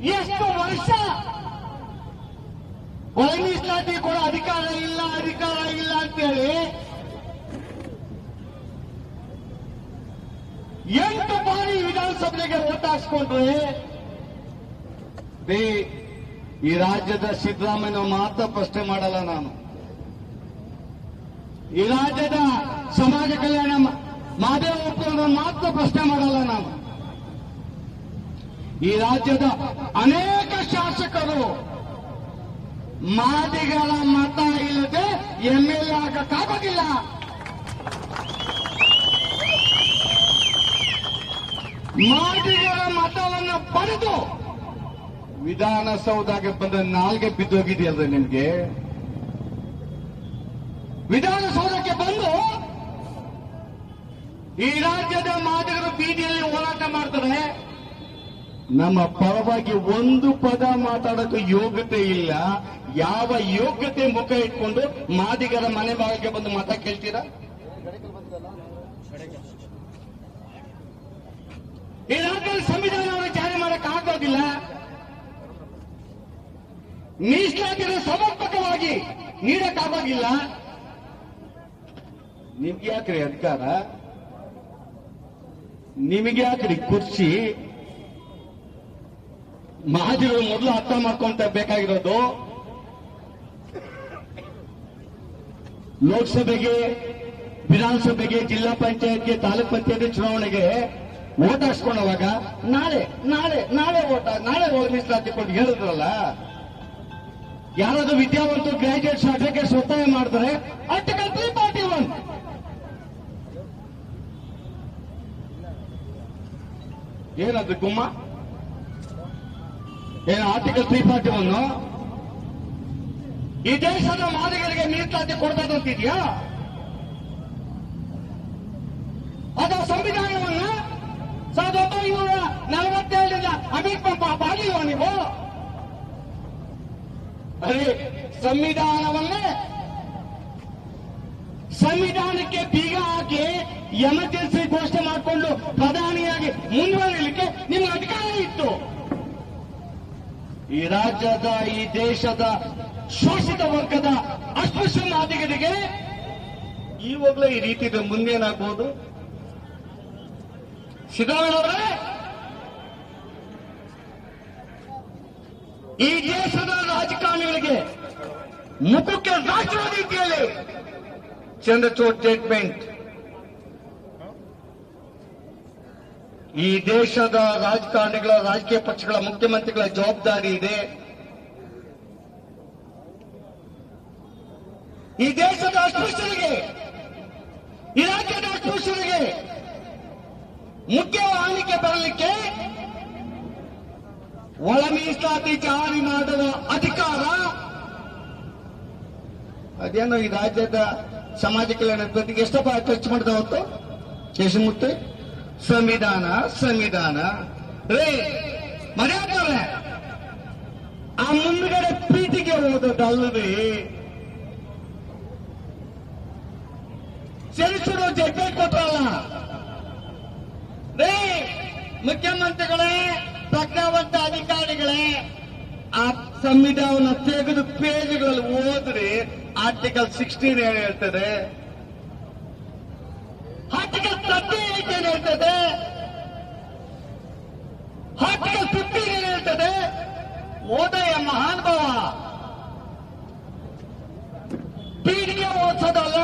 ಎಷ್ಟು ವರ್ಷ? ಒಳ ಕೂಡ ಅಧಿಕಾರ ಇಲ್ಲ ಅಧಿಕಾರ ಇಲ್ಲ ಅಂತೇಳಿ. ಎಂಟು ಬಾರಿ ವಿಧಾನಸಭೆಗೆ ಓಟ್ ಹಾಕ್ಸ್ಕೊಂಡ್ರೆ, ಬೇ, ಈ ರಾಜ್ಯದ ಸಿದ್ದರಾಮಯ್ಯ ಮಾತ್ರ ಪ್ರಶ್ನೆ ಮಾಡಲ್ಲ ನಾನು. ಈ ರಾಜ್ಯದ ಸಮಾಜ ಕಲ್ಯಾಣ ಮಾದೇವಪ್ಪನ ಮಾತ್ರ ಪ್ರಶ್ನೆ ಮಾಡಲ್ಲ ನಾನು. ಈ ರಾಜ್ಯದ ಅನೇಕ ಶಾಸಕರು ಮಾದಿಗಳ ಮತ ಇಲ್ಲದೆ ಎಲ್ ಆಗಕ್ಕಾಗೋದಿಲ್ಲ ಮಾದಿಗಳ ಮತವನ್ನು ಪಡೆದು ವಿಧಾನಸೌಧಕ್ಕೆ ಬಂದ ನಾಲ್ಗೆ ಬಿದ್ದೋಗಿದೆಯಲ್ಲ ನಿಮ್ಗೆ? ವಿಧಾನಸೌಧಕ್ಕೆ ಬಂದು ಈ ರಾಜ್ಯದ ಮಾದಿಗರು ಬೀದಿಯಲ್ಲಿ ನಮ್ಮ ಪರವಾಗಿ ಒಂದು ಪದ ಮಾತಾಡೋಕೆ ಯೋಗ್ಯತೆ ಇಲ್ಲ. ಯಾವ ಯೋಗ್ಯತೆ ಮುಖ ಇಟ್ಕೊಂಡು ಮಾದಿಗರ ಮನೆ ಭಾಗಕ್ಕೆ ಬಂದು ಮತ ಕೇಳ್ತೀರಾ? ಈ ಸಂವಿಧಾನವನ್ನು ಜಾರಿ ಮಾಡಕ್ ಆಗೋದಿಲ್ಲ. ಮೀಸಲಾತಿಯನ್ನು ಸಮರ್ಪಕವಾಗಿ ನೀಡಕ್ಕಾಗೋಗಿಲ್ಲ ನಿಮ್ಗೆ ಯಾಕ್ರಿ ಅಧಿಕಾರ? ನಿಮಗೆ ಯಾಕ್ರಿ ಕುರ್ಚಿ? ಮಹಾಜರು ಮೊದಲು ಅರ್ಥ ಮಾಡ್ಕೊಂತ ಬೇಕಾಗಿರೋದು ಲೋಕಸಭೆಗೆ, ವಿಧಾನಸಭೆಗೆ, ಜಿಲ್ಲಾ ಪಂಚಾಯತ್ಗೆ, ತಾಲೂಕ್ ಪಂಚಾಯತ್ ಚುನಾವಣೆಗೆ ಓಟ್ ಹಾಕ್ಸ್ಕೊಂಡವಾಗ ನಾಳೆ ನಾಳೆ ನಾಳೆ ಓಟ ನಾಳೆ ಓಟ್ ಮೀಸಲಾತಿ ಕೊಟ್ಟು ಹೇಳಿದ್ರಲ್ಲ? ಯಾರಾದ್ರೂ ವಿದ್ಯಾವಂತರು ಗ್ರಾಜುಯೇಟ್ಸ್ ಅಡ್ವೊಕೇಟ್ಸ್ ಒತ್ತಾಯ ಮಾಡಿದ್ರೆ ಆರ್ಟಿಕಲ್ ತ್ರೀ ಪಾರ್ಟಿ ಒನ್ ಏನದು ಗುಮ್ಮ? ಏನು ಆರ್ಟಿಕಲ್ ತ್ರೀ ಫಾರ್ಟಿ ಒನ್ ಈ ದೇಶದ ಮಾದಿಗರಿಗೆ ಮೀಸಲಾತಿ ಕೊಡ್ತದಂತಿದ್ಯಾ ಅದು ಸಂವಿಧಾನವನ್ನ ಸಾವಿರದ ಒಂಬೈನೂರ ನಲವತ್ತೇಳರಿಂದ ಅಮಿತ್ ಬಾಗಿಲ್ವ ನೀವು? ಅದೇ ಸಂವಿಧಾನವನ್ನೇ. ಸಂವಿಧಾನಕ್ಕೆ ಬೀಗ ಹಾಕಿ ಎಮರ್ಜೆನ್ಸಿ ಘೋಷಣೆ ಮಾಡಿಕೊಂಡು ಪ್ರಧಾನಿಯಾಗಿ ಮುಂದುವರಿಯಲಿಕ್ಕೆ ನಿಮ್ಗೆ ಅಧಿಕಾರ ಇತ್ತು ಈ ರಾಜ್ಯದ, ಈ ದೇಶದ ಶೋಷಿತ ವರ್ಗದ ಅಸ್ಪೃಶ್ಯ ಮಾದಿಗರಿಗೆ ಈವಾಗಲೇ ಈ ರೀತಿ ಇದೆ ಮುಂದೇನಾಗ್ಬೋದು ಸಿದ್ದರಾಮಯ್ಯವರೇ ಈ ದೇಶದ ರಾಜಕಾರಣಿಗಳಿಗೆ ಮುಖಕ್ಕೆ ರಾಷ್ಟ್ರ ರೀತಿಯಲ್ಲಿ ಚಂದ್ರಚೂಡ್ ಸ್ಟೇಟ್ಮೆಂಟ್ ಈ ದೇಶದ ರಾಜಕಾರಣಿಗಳ, ರಾಜಕೀಯ ಪಕ್ಷಗಳ ಮುಖ್ಯಮಂತ್ರಿಗಳ ಜವಾಬ್ದಾರಿ ಇದೆ. ಈ ದೇಶದ ಅಸ್ಪೃಶ್ಯರಿಗೆ ಈ ರಾಜ್ಯದ ಅಸ್ಪೃಶ್ಯರಿಗೆ ಮುಖ್ಯ ವಾಹಿನಿಗೆ ಬರಲಿಕ್ಕೆ ಒಳ ಮೀಸಲಾತಿ ಜಾರಿ ಮಾಡುವ ಅಧಿಕಾರ ಅದೇನೋ ಈ ರಾಜ್ಯದ ಸಮಾಜ ಕಲ್ಯಾಣ ಎಷ್ಟಪ್ಪ ಖರ್ಚು ಮಾಡಿದ ಹೊತ್ತು ಕೇಶಮೂರ್ತಿ ಸಂವಿಧಾನ ಸಂವಿಧಾನ. ರೇ ಮರ್ಯಾದ್ರೆ ಆ ಮುಂದ್ಗಡೆ ಪ್ರೀತಿಗೆ ಹೋದದ್ದಲ್ಲದೆ ಸೆನ್ಸರು ಜಡ್ಡೆ ಕೊಟ್ರಲ್ಲ. ರೇ, ಮುಖ್ಯಮಂತ್ರಿಗಳೇ, ಪ್ರಜ್ಞಾವಂತ ಅಧಿಕಾರಿಗಳೇ, ಆ ಸಂವಿಧಾನ ತೆಗೆದು ಪೇಜ್ಗಳಲ್ಲಿ ಓದ್ರಿ ಆರ್ಟಿಕಲ್ ಸಿಕ್ಸ್ಟೀನ್ ಏನು ಹೇಳ್ತದೆ? ಆರ್ಟಿಕಲ್ ತರ್ಟಿ ಏಟ್ ಏನ್ ಹೇಳ್ತದೆ. ಆರ್ಟಿಕಲ್ ಫಿಫ್ಟೀನ್ ಏನ್ ಹೇಳ್ತದೆ. ಓದಯ ಮಹಾನುಭಾವ ಪೀಳಿಗೆ ಓದಿಸೋದಲ್ಲ.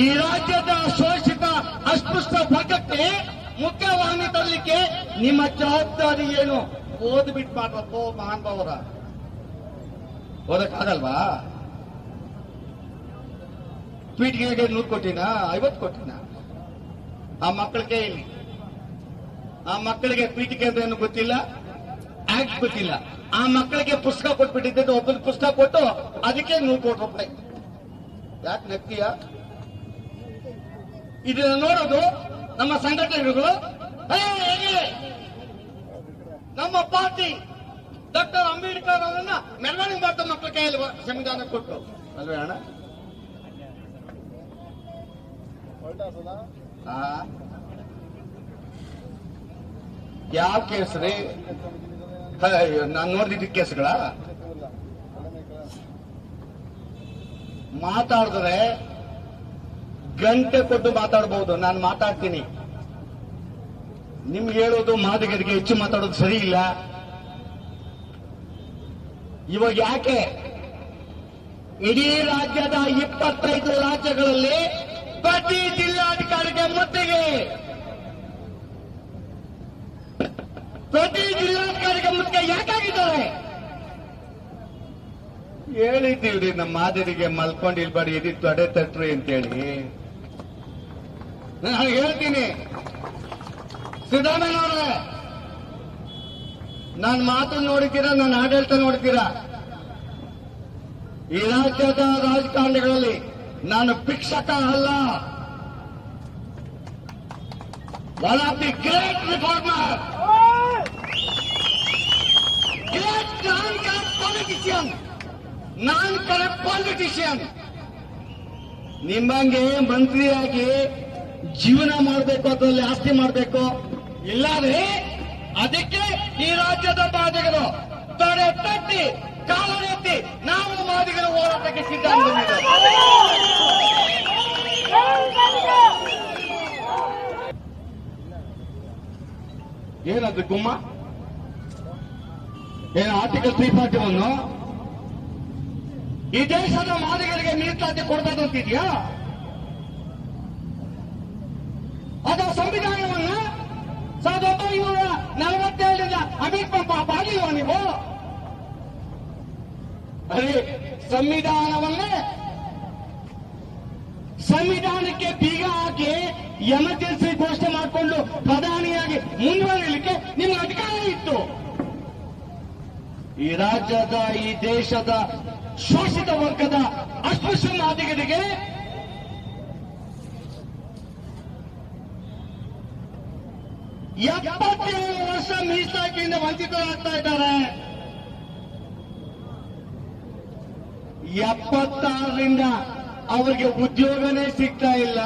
ಈ ರಾಜ್ಯದ ಶೋಷಿತ ಅಸ್ಪೃಶ್ಯ ವರ್ಗಕ್ಕೆ ಮುಖ್ಯವಾಹಿನಿ ತರಲಿಕ್ಕೆ ನಿಮ್ಮ ಜವಾಬ್ದಾರಿ ಏನು? ಓದ್ಬಿಟ್ಟು ಮಾಡ್ರಪ್ಪೋ ಮಹಾನ್ ಓದಕ್ಕಾಗಲ್ವಾ? ಪೀಠಿಗೆ ನೂರು ಕೊಟ್ಟಿನ? ಐವತ್ತು ಕೊಟ್ಟಿನ? ಆ ಮಕ್ಕಳ ಕೈಯಲ್ಲಿ ಆ ಮಕ್ಕಳಿಗೆ ಪೀಠಿಕೆ ಅಂತ ಏನು ಗೊತ್ತಿಲ್ಲ? ಆಕ್ಟ್ ಗೊತ್ತಿಲ್ಲ. ಆ ಮಕ್ಕಳಿಗೆ ಪುಸ್ತಕ ಕೊಟ್ಬಿಟ್ಟಿದ್ದು ಒಬ್ಬನ ಪುಸ್ತಕ ಕೊಟ್ಟು ಅದಕ್ಕೆ ನೂರು ಕೋಟಿ ರೂಪಾಯಿ. ಯಾಕೆ ನಗ್ತೀಯ? ಇದನ್ನ ನೋಡೋದು ನಮ್ಮ ಸಂಘಟನೆಗಳು. "ಏ, ಹೇಗೆ? ನಮ್ಮ ಪಾರ್ಟಿ ಡಾಕ್ಟರ್ ಅಂಬೇಡ್ಕರ್ ಅವರನ್ನ ಮೆರವಣಿಗೆ ಮಾಡ್ತಾ ಮಕ್ಕಳ ಕೈಯಲ್ಲಿ ಸಂವಿಧಾನ ಕೊಟ್ಟು. ಅಲ್ವೇ ಅಣ್ಣ ಆ? ಯಾವ ಕೇಸ್ ರೀ? ನಾನ್ ನೋಡಿದ ಕೇಸ್ಗಳ? ಮಾತಾಡಿದ್ರೆ ಗಂಟೆ ಕೊಟ್ಟು ಮಾತಾಡಬಹುದು ನಾನು ಮಾತಾಡ್ತೀನಿ. ನಿಮ್ಗೆ ಹೇಳೋದು ಮಾದಿಗರಿಗೆ ಹೆಚ್ಚು ಮಾತಾಡೋದು ಸರಿ ಇಲ್ಲ. ಇವಾಗ ಯಾಕೆ? ಇಡೀ ರಾಜ್ಯದ ಇಪ್ಪತ್ತೈದು ರಾಜ್ಯಗಳಲ್ಲಿ ಪ್ರತಿ ಜಿಲ್ಲಾಧಿಕಾರಿಗೆ ಮುತ್ತಿಗೆ. ಪ್ರತಿ ಜಿಲ್ಲಾಧಿಕಾರಿಗೆ ಮುತ್ತಿಗೆ ಯಾಕಾಗಿದ್ದಾರೆ ಹೇಳಿದ್ದೀವ್ರಿ ನಮ್ಮ ಮಾದರಿಗೆ ಮಲ್ಕೊಂಡಿಲ್ಬೇಡಿ ಇದಿ ತೊಡೆ ತಟ್ರಿ ಅಂತೇಳಿ. ನಾನು ಹೇಳ್ತೀನಿ. ಸಿದ್ದರಾಮಯ್ಯನವ್ರೆ ನಾನು ಮಾತು ನೋಡ್ತೀರಾ, ನಾನು ಆಡಳಿತ ನೋಡ್ತೀರಾ? ಈ ರಾಜ್ಯದ ರಾಜಕಾರಣಿಗಳಲ್ಲಿ ನಾನು ಭಿಕ್ಷಕ ಅಲ್ಲ one of the great reformer great non correct politician ನಾನ್ ಕರೆಕ್ಟ್ ಪಾಲಿಟಿಷಿಯನ್ ನಿಮ್ಮಂಗೆ ಮಂತ್ರಿಯಾಗಿ ಜೀವನ ಮಾಡಬೇಕು ಅದರಲ್ಲಿ ಆಸ್ತಿ ಮಾಡಬೇಕು. ಇಲ್ಲಾದ್ರೆ ಅದಕ್ಕೆ ಈ ರಾಜ್ಯದ ಮಾದಿಗರು ತಡೆ ತಟ್ಟಿ ಕಾಲನೆತ್ತಿ ನಾವು ಮಾದಿಗರ ಹೋರಾಟಕ್ಕೆ ಸಿದ್ಧ ಏನದು ಗುಮ್ಮ? ಏನು ಆರ್ಟಿಕಲ್ ತ್ರೀ ಫಾರ್ಟಿ ಒನ್ ಈ ದೇಶದ ಮಾದಿಗರಿಗೆ ಮೀಸಲಾತಿ ಕೊಡ್ಬೇಕು ಅಂತಿದ್ಯಾ? ಅದು ಸಂವಿಧಾನವನ್ನ ಸಾವಿರದ ನಲವತ್ತೇಳರಿಂದ ಪಾಪ ಆಗಿಲ್ವ ನೀವು? ಅರೆ ಸಂವಿಧಾನವನ್ನೇ ಸಂವಿಧಾನಕ್ಕೆ ಬೀಗ ಹಾಕಿ ಎಮರ್ಜೆನ್ಸಿ ಘೋಷಣೆ ಮಾಡಿಕೊಂಡು ಪ್ರಧಾನಿಯಾಗಿ ಮುಂದುವರಿಯಲಿಕ್ಕೆ ನಿಮ್ಮ ಅಧಿಕಾರ ಇತ್ತು. ಈ ರಾಜ್ಯದ, ಈ ದೇಶದ ಶೋಷಿತ ವರ್ಗದ ಅಸ್ಪೃಶ್ಯ ಎಪ್ಪತ್ತೇಳು ವರ್ಷ ಮೀಸಲಾತಿಯಿಂದ ವಂಚಿತರಾಗ್ತಾ ಇದ್ದಾರೆ. ಎಪ್ಪತ್ತಾರರಿಂದ ಅವರಿಗೆ ಉದ್ಯೋಗನೇ ಸಿಗ್ತಾ ಇಲ್ಲ.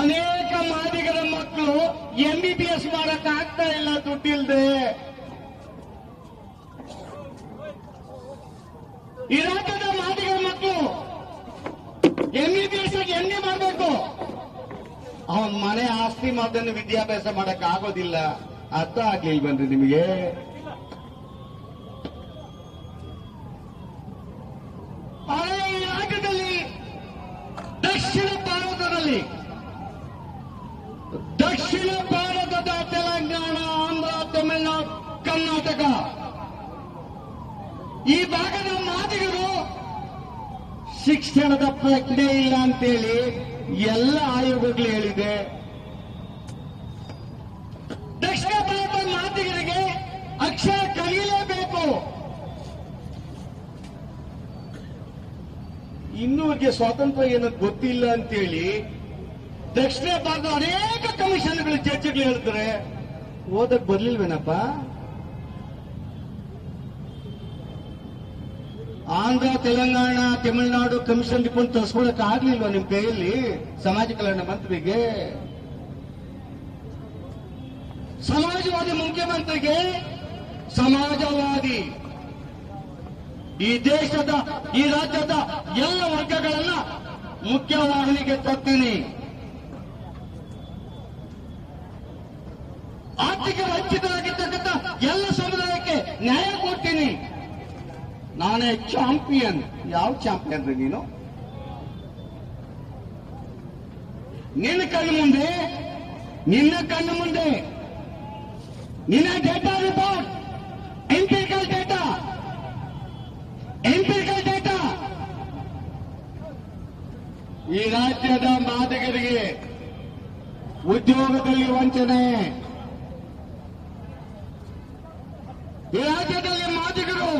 ಅನೇಕ ಮಾದಿಗರ ಮಕ್ಕಳು ಎಂಬಿಬಿಎಸ್ ಮಾಡಕ್ ಆಗ್ತಾ ಇಲ್ಲ ದುಡ್ಡಿಲ್ದೆ. ಇರಾಕದ ಮಾದಿಗರ ಮಕ್ಕಳು ಎಂಬಿಬಿಎಸ್ ಎಂ ಡಿ ಮಾಡಬೇಕು ಅವನ್ ಮನೆ ಆಸ್ತಿ ಮಾತನ್ನು ವಿದ್ಯಾಭ್ಯಾಸ ಮಾಡಕ್ ಆಗೋದಿಲ್ಲ. ಅರ್ಥ ಆಗ್ಲಿಲ್ಲ ಬನ್ರಿ ನಿಮಗೆ ಆದ್ರೆ ಈ ರಾಜ್ಯದಲ್ಲಿ ದಕ್ಷಿಣ ಭಾರತದಲ್ಲಿ ದಕ್ಷಿಣ ಭಾರತದ ತೆಲಂಗಾಣ ಆಂಧ್ರ ತಮಿಳುನಾಡು ಕರ್ನಾಟಕ ಈ ಭಾಗದ ಮಾದಿಗರು ಶಿಕ್ಷಣದ ಇಲ್ಲ ಅಂತೇಳಿ ಎಲ್ಲ ಆಯೋಗಗಳು ಹೇಳಿದೆ. ದಕ್ಷಿಣ ಭಾರತ ಮಾತಿಗರಿಗೆ ಅಕ್ಷರ ಕಲಿಯಲೇಬೇಕು. ಇನ್ನೂರಿಗೆ ಸ್ವಾತಂತ್ರ್ಯ ಏನೋ ಗೊತ್ತಿಲ್ಲ ಅಂತೇಳಿ ದಕ್ಷಿಣ ಭಾರತ ಅನೇಕ ಕಮಿಷನ್ಗಳು ಚರ್ಚೆಗಳು ಹೇಳ್ತಾರೆ ಓದಕ್ ಬರ್ಲಿಲ್ವೇನಪ್ಪ? ಆಂಧ್ರ, ತೆಲಂಗಾಣ, ತಮಿಳುನಾಡು ಕಮಿಷನ್ ರಿಪೋರ್ಟ್ ತರಿಸ್ಕೊಳಕ್ ಆಗ್ಲಿಲ್ವಾ ನಿಮ್ ಕೈಯಲ್ಲಿ ಸಮಾಜ ಕಲ್ಯಾಣ ಮಂತ್ರಿಗೆ? ಸಮಾಜವಾದಿ ಮುಖ್ಯಮಂತ್ರಿಗೆ ಸಮಾಜವಾದಿ. ಈ ದೇಶದ, ಈ ರಾಜ್ಯದ ಎಲ್ಲ ವರ್ಗಗಳನ್ನ ಮುಖ್ಯವಾಹಿನಿಗೆ ತರ್ತೀನಿ. ಆರ್ಥಿಕ ವಂಚಿತರಾಗಿರ್ತಕ್ಕಂಥ ಎಲ್ಲ ಸಮುದಾಯಕ್ಕೆ ನ್ಯಾಯ ಕೊಡ್ತೀನಿ. ನಾನೇ ಚಾಂಪಿಯನ್. ಯಾವ ಚಾಂಪಿಯನ್ ರೀ ನೀನು? ನಿನ್ನ ಕಣ್ಣು ಮುಂದೆ, ನಿನ್ನ ಕಣ್ಣು ಮುಂದೆ. ನಿನ್ನ data report empirical data empirical data ಈ ರಾಜ್ಯದ ಮಾದಕರಿಗೆ ಉದ್ಯೋಗದಲ್ಲಿ ವಂಚನೆ. ಈ ರಾಜ್ಯದಲ್ಲಿ ಮಾದಿಗರು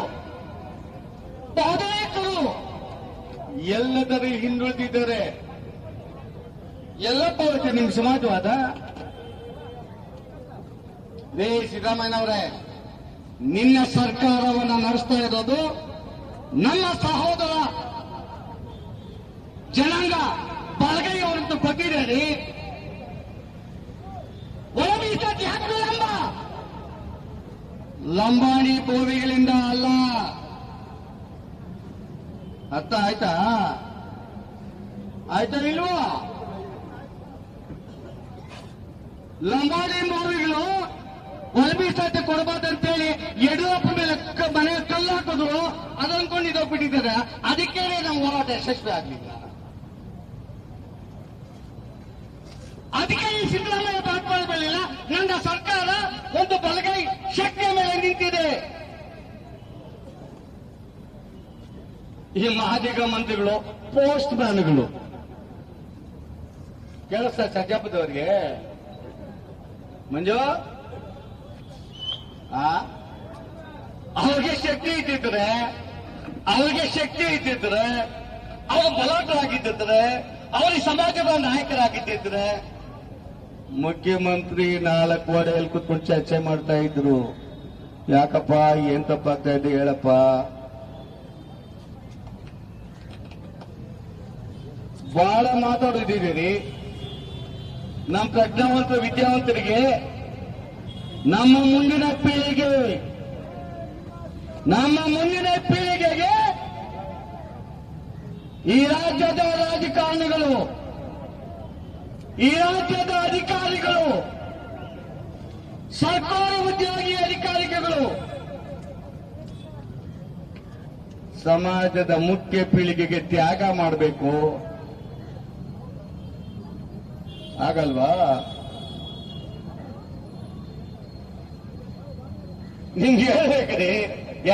ಬಹುತೇಕರು ಎಲ್ಲದರಲ್ಲಿ ಹಿಂದುಳಿದಿದ್ದಾರೆ ಎಲ್ಲ ಅವರಿಗೆ ನಿಮ್ ಸಮಾಜವಾದ ರೇ ಸಿದ್ದರಾಮಯ್ಯನವರೇ ನಿನ್ನ ಸರ್ಕಾರವನ್ನು ನಡೆಸ್ತಾ ಇರೋದು ನನ್ನ ಸಹೋದರ ಜನಾಂಗ ಬಳಗೈ ಕೊಟ್ಟಿದ್ದೀರಿ ಲಂಬಾಣಿ ಭೂಮಿಗಳಿಂದ ಅಲ್ಲ. ಅರ್ಥ ಆಯ್ತಾ? ಆಯ್ತಾ ಇಲ್ವಾ? ಲಂಬಾಣಿ ಭೂಮಿಗಳು ಒಳಮೀಸಲಾತಿ ಕೊಡಬಾರ್ದಂತೇಳಿ ಯಡಿಯೂರಪ್ಪ ಮೇಲೆ ಮನೆ ಕಲ್ಲು ಹಾಕಿದ್ರು ಅದನ್ಕೊಂಡು ಇದೋಗ್ಬಿಟ್ಟಿದ್ದಾರೆ ಅದಕ್ಕೆ ನಮ್ಮ ಹೋರಾಟ ಯಶಸ್ವಿ ಆಗ್ಲಿಲ್ಲ. ಅದಕ್ಕೆ ಈ ಸಿದ್ದರಾಮಯ್ಯ ಬಾತ್ಮಾಡ ಬರಲಿಲ್ಲ. ನನ್ನ ಸರ್ಕಾರ ಒಂದು ಬಲಗೈ ಶಕ್ತಿಯ ಮೇಲೆ ನಿಂತಿದೆ. ಈ ಮಹಾದಿಗ ಮಂತ್ರಿಗಳು ಪೋಸ್ಟ್ ಮ್ಯಾನ್ಗಳು. ಕೇಳಿಸ್ತಾ ಸಜ್ಜಾಪದವ್ರಿಗೆ ಮಂಜು? ಅವ್ರಿಗೆ ಶಕ್ತಿ ಇದ್ದಿದ್ರೆ, ಅವ್ರಿಗೆ ಶಕ್ತಿ ಇದ್ದಿದ್ರೆ, ಅವ್ರು ಬಲಾಟರಾಗಿದ್ದಿದ್ರೆ ಅವ್ರಿಗೆ ಸಮಾಜದ ನಾಯಕರಾಗಿದ್ದಿದ್ರೆ, ಮುಖ್ಯಮಂತ್ರಿ ನಾಲ್ಕು ವಾಡೆಯಲ್ಲಿ ಕುತ್ಕೊಂಡು ಚರ್ಚೆ ಮಾಡ್ತಾ ಇದ್ರು. ಯಾಕಪ್ಪ, ಏನ್ ತಪ್ಪಾಗ್ತಾ ಇದೆ ಹೇಳಪ್ಪ. ಬಹಳ ಮಾತಾಡಿದ್ದೀರಿ ನಮ್ಮ ಪ್ರಜ್ಞಾವಂತ ವಿದ್ಯಾವಂತರಿಗೆ ನಮ್ಮ ಮುಂದಿನ ಪೀಳಿಗೆ, ನಮ್ಮ ಮುಂದಿನ ಪೀಳಿಗೆಗೆ ಈ ರಾಜ್ಯದ ರಾಜಕಾರಣಿಗಳು, ಈ ರಾಜ್ಯದ ಅಧಿಕಾರಿಗಳು, ಸರ್ಕಾರ ಉದ್ಯೋಗಿ ಅಧಿಕಾರಿಗಳು, ಸಮಾಜದ ಮುಖ್ಯ ಪೀಳಿಗೆಗೆ ತ್ಯಾಗ ಮಾಡಬೇಕು. ಆಗಲ್ವಾ? ನಿಮ್ಗೆ ಹೇಳ್ಬೇಕ್ರಿ.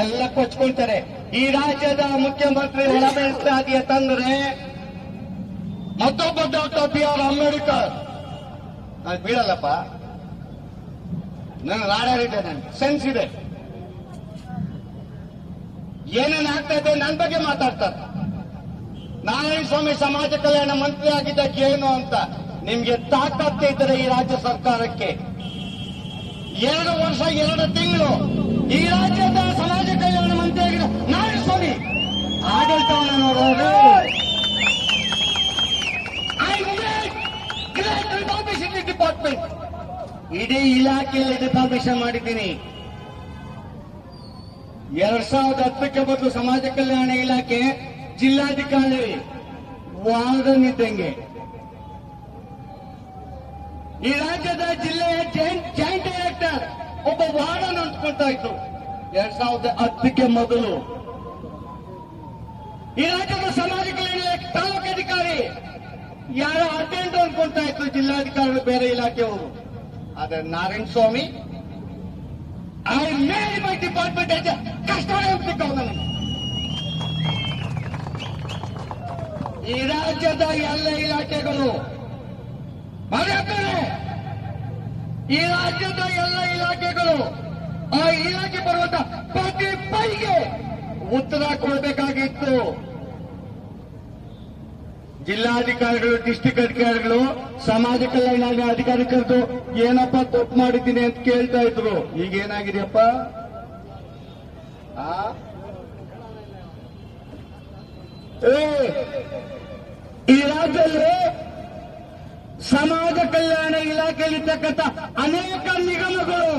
ಎಲ್ಲ ಕೊಚ್ಕೊಳ್ತಾರೆ. ಈ ರಾಜ್ಯದ ಮುಖ್ಯಮಂತ್ರಿ ಒಳಬೇಸಾದಿಯ ತಂದ್ರೆ ಮತ್ತೊಬ್ಬ ಡಾಕ್ಟರ್ ಬಿ ಆರ್ ಅಂಬೇಡ್ಕರ್. ನಾನು ಬೀಳಲ್ಲಪ್ಪ. ನನ್ನ ರಾಡಾರಿದೆ ಸೆನ್ಸ್ ಇದೆ. ಏನೇನು ಆಗ್ತಾ ಇದೆ ನನ್ನ ಬಗ್ಗೆ ಮಾತಾಡ್ತಾರೆ. ನಾರಾಯಣ ಸ್ವಾಮಿ ಸಮಾಜ ಕಲ್ಯಾಣ ಮಂತ್ರಿ ಆಗಿದ್ದಕ್ಕೆ ಏನು ಅಂತ? ನಿಮ್ಗೆ ತಾಕತ್ತೆ ಇದ್ರೆ ಈ ರಾಜ್ಯ ಸರ್ಕಾರಕ್ಕೆ. ಎರಡು ವರ್ಷ, ಎರಡು ತಿಂಗಳು ಈ ರಾಜ್ಯದ ಸಮಾಜ ಕಲ್ಯಾಣ ಮಂತ್ರಿ ನಾರಾಯಣಸ್ವಾಮಿ ನಾರಾಯಣ ಸ್ವಾಮಿ ಆಡಳಿತವನ್ನು ನೋಡೋದು. ಡಿಪಾರ್ಟ್ಮೆಂಟ್. ಇಡೀ ಇಲಾಖೆಯಲ್ಲಿ ರಿಫಾರ್ಮೇಶನ್ ಮಾಡಿದ್ದೀನಿ. ಎರಡ್ ಸಾವಿರದ ಹತ್ತಕ್ಕೆ ಬದಲು ಸಮಾಜ ಕಲ್ಯಾಣ ಇಲಾಖೆ ಜಿಲ್ಲಾಧಿಕಾರಿ ವಾರ್ಡನ್ ಇದ್ದಂಗೆ. ಈ ರಾಜ್ಯದ ಜಿಲ್ಲೆಯ ಜಾಯಿಂಟ್ ಡೈರೆಕ್ಟರ್ ಒಬ್ಬ ವಾರ್ಡನ್ ಅಂದ್ಕೊಳ್ತಾ ಇತ್ತು ಎರಡ್ ಸಾವಿರದ ಹತ್ತಕ್ಕೆ ಮೊದಲು. ಈ ರಾಜ್ಯದ ಸಮಾಜ ಕಲ್ಯಾಣ ಇಲಾಖೆ ತಾಲೂಕು ಅಧಿಕಾರಿ ಯಾರೋ ಅಟೆಂಡ್ ಅನ್ಕೊಳ್ತಾ ಇತ್ತು ಜಿಲ್ಲಾಧಿಕಾರಿಗಳು ಬೇರೆ ಇಲಾಖೆಯವರು ಆದ್ರೆ Narayana Swamy I made my department ಕಷ್ಟ ಈ ರಾಜ್ಯದ ಎಲ್ಲ ಇಲಾಖೆಗಳು ಈ ರಾಜ್ಯದ ಎಲ್ಲ ಇಲಾಖೆಗಳು ಆ ಇಲಾಖೆ ಬರುವಂತ ಪ್ರತಿ ಪೈಗೆ ಉತ್ತರ ಕೊಡಬೇಕಾಗಿತ್ತು. ಜಿಲ್ಲಾಧಿಕಾರಿಗಳು ಡಿಸ್ಟಿಕ್ ಅಧಿಕಾರಿಗಳು, ಸಮಾಜ ಕಲ್ಯಾಣ ಅಧಿಕಾರಿ ಕರೆದು ಏನಪ್ಪ ತಪ್ಪು ಮಾಡಿದ್ದೀನಿ ಅಂತ ಕೇಳ್ತಾ ಇದ್ರು. ಈಗ ಏನಾಗಿದೆಯಪ್ಪ? ಈ ರಾಜ್ಯದಲ್ಲಿ ಸಮಾಜ ಕಲ್ಯಾಣ ಇಲಾಖೆಯಲ್ಲಿರ್ತಕ್ಕಂಥ ಅನೇಕ ನಿಗಮಗಳು.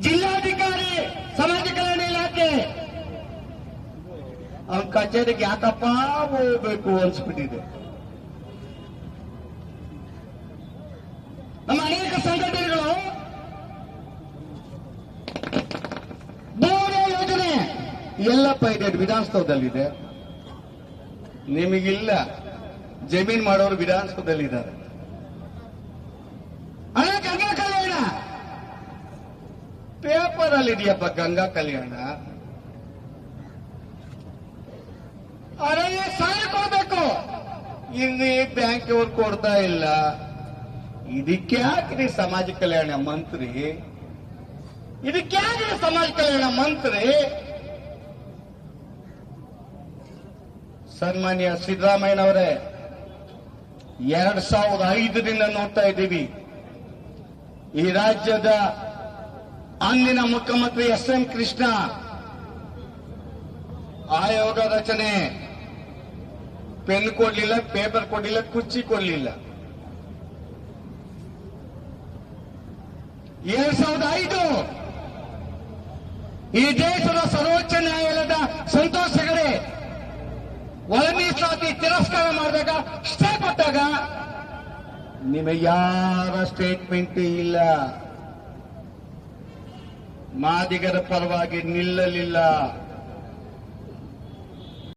ಜಿಲ್ಲಾಧಿಕಾರಿ, ಸಮಾಜ ಕಲ್ಯಾಣ ಇಲಾಖೆ. ಅವನ ಕಚೇರಿಗೆ ಯಾಕಪ್ಪ ಹೋಗ್ಬೇಕು ಅನ್ಸ್ಬಿಟ್ಟಿದೆ. ನಮ್ಮ ಅನೇಕ ಸಂಘಟನೆಗಳು. ಬೋರೆ ಯೋಜನೆ. ಎಲ್ಲಪ್ಪ ಇದೆ, ವಿಧಾನಸೌಧದಲ್ಲಿದೆ. ನಿಮಗಿಲ್ಲ. ಜಮೀನ್ ಮಾಡೋರು ವಿಧಾನಸೌಧದಲ್ಲಿದ್ದಾರೆ ಅದೇ ಗಂಗಾ ಕಲ್ಯಾಣ! ಪೇಪರ್ ಅಲ್ಲಿ ಇದೆಯಪ್ಪ, ಗಂಗಾ ಕಲ್ಯಾಣ. ಅರಣ್ಯ ಸಾಲ ಕೊಡ್ಬೇಕು. ಇಲ್ಲಿ ಬ್ಯಾಂಕ್ ಅವ್ರು ಕೊಡ್ತಾ ಇಲ್ಲ. ಇದಕ್ಕೆ ಯಾಕ್ರಿ ಸಮಾಜ ಕಲ್ಯಾಣ ಮಂತ್ರಿ? ಇದಕ್ಕೆ ಯಾಕ್ರಿ ಸಮಾಜ ಕಲ್ಯಾಣ ಮಂತ್ರಿ? ಸನ್ಮಾನ್ಯ ಸಿದ್ದರಾಮಯ್ಯನವರೇ ಎರಡ್ ಸಾವಿರದ ಐದರಿಂದ ನೋಡ್ತಾ ಇದ್ದೀವಿ. ಈ ರಾಜ್ಯದ ಅಂದಿನ ಮುಖ್ಯಮಂತ್ರಿ ಎಸ್ ಎಂ ಕೃಷ್ಣ ಆಯೋಗ ರಚನೆ. ಪೆನ್ ಕೊಡ್ಲಿಲ್ಲ, ಪೇಪರ್ ಕೊಡ್ಲಿಲ್ಲ, ಕುರ್ಚಿ ಕೊಡ್ಲಿಲ್ಲ. ಎರಡ್ ಸಾವಿರದ ಐದು. ಈ ದೇಶದ ಸರ್ವೋಚ್ಚ ನ್ಯಾಯಾಲಯದ ಸಂತೋಷ ಹೆಗಡೆ ಸಾತಿ ತಿರಸ್ಕಾರ ಮಾಡಿದಾಗ ಸ್ಟೇ ಕೊಟ್ಟಾಗ ನಿಮಗೆ ಯಾರ ಸ್ಟೇಟ್ಮೆಂಟ್ ಇಲ್ಲ. ಮಾದಿಗರ ಪರವಾಗಿ ನಿಲ್ಲಲಿಲ್ಲ.